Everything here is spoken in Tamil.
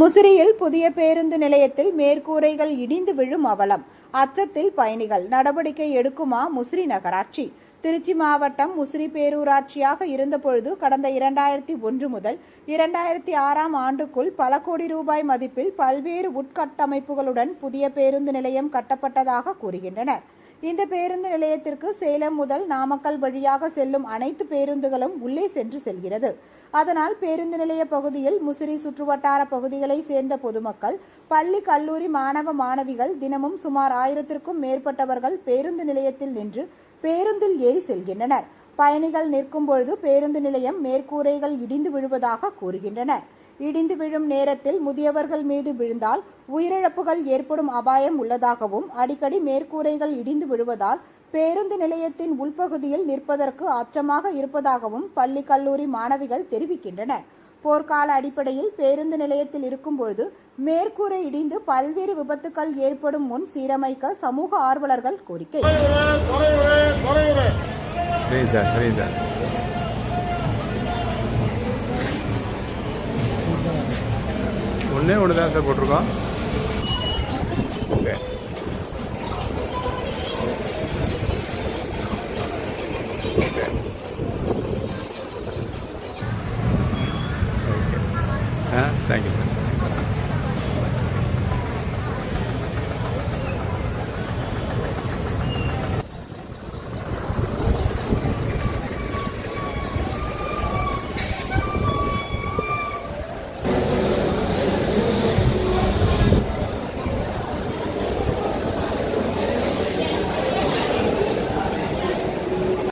முசிறியில் புதிய பேருந்து நிலையத்தில் மேற்கூரைகள் இடிந்து விழும் அவலம். அச்சத்தில் பயணிகள் நடவடிக்கை எடுக்குமா முசிறி நகராட்சி? திருச்சி மாவட்டம் முசிறி பேரூராட்சியாக இருந்தபொழுது கடந்த இரண்டாயிரத்தி ஒன்று முதல் இரண்டாயிரத்தி ஆறாம் ஆண்டுக்குள் பல கோடி ரூபாய் மதிப்பில் பல்வேறு உட்கட்டமைப்புகளுடன் புதிய பேருந்து நிலையம் கட்டப்பட்டதாக கூறுகின்றனர். இந்த பேருந்து நிலையத்திற்கு சேலம் முதல் நாமக்கல் வழியாக செல்லும் அனைத்து பேருந்துகளும் உள்ளே சென்று செல்கிறது. அதனால் பேருந்து நிலைய பகுதியில் முசிறி சுற்றுவட்டார பகுதிகளை சேர்ந்த பொதுமக்கள் பள்ளி கல்லூரி மாணவ மாணவிகள் தினமும் சுமார் ஆயிரத்திற்கும் மேற்பட்டவர்கள் பேருந்து நிலையத்தில் நின்று பேருந்தில் ஏறி செல்கின்றனர். பயணிகள் நிற்கும் பொழுது பேருந்து நிலையம் மேற்கூரைகள் இடிந்து விழுவதாக கூறுகின்றனர். இடிந்து விழும் நேரத்தில் முதியவர்கள் மீது விழுந்தால் உயிரிழப்புகள் ஏற்படும் அபாயம் உள்ளதாகவும் அடிக்கடி மேற்கூரைகள் இடிந்து விழுவதால் பேருந்து நிலையத்தின் உள்பகுதியில் நிற்பதற்கு அச்சமாக இருப்பதாகவும் பள்ளி கல்லூரி மாணவிகள் தெரிவிக்கின்றனர். போர்க்கால அடிப்படையில் பேருந்து நிலையத்தில் இருக்கும்பொழுது மேற்கூரை இடிந்து பல்வேறு விபத்துக்கள் ஏற்படும் முன் சீரமைக்க சமூக ஆர்வலர்கள் கோரிக்கை. சரிங்க சார் சரிங்க சார் ஒன்றே ஒன்று தான் சார் போட்டிருக்கோம். ஓகே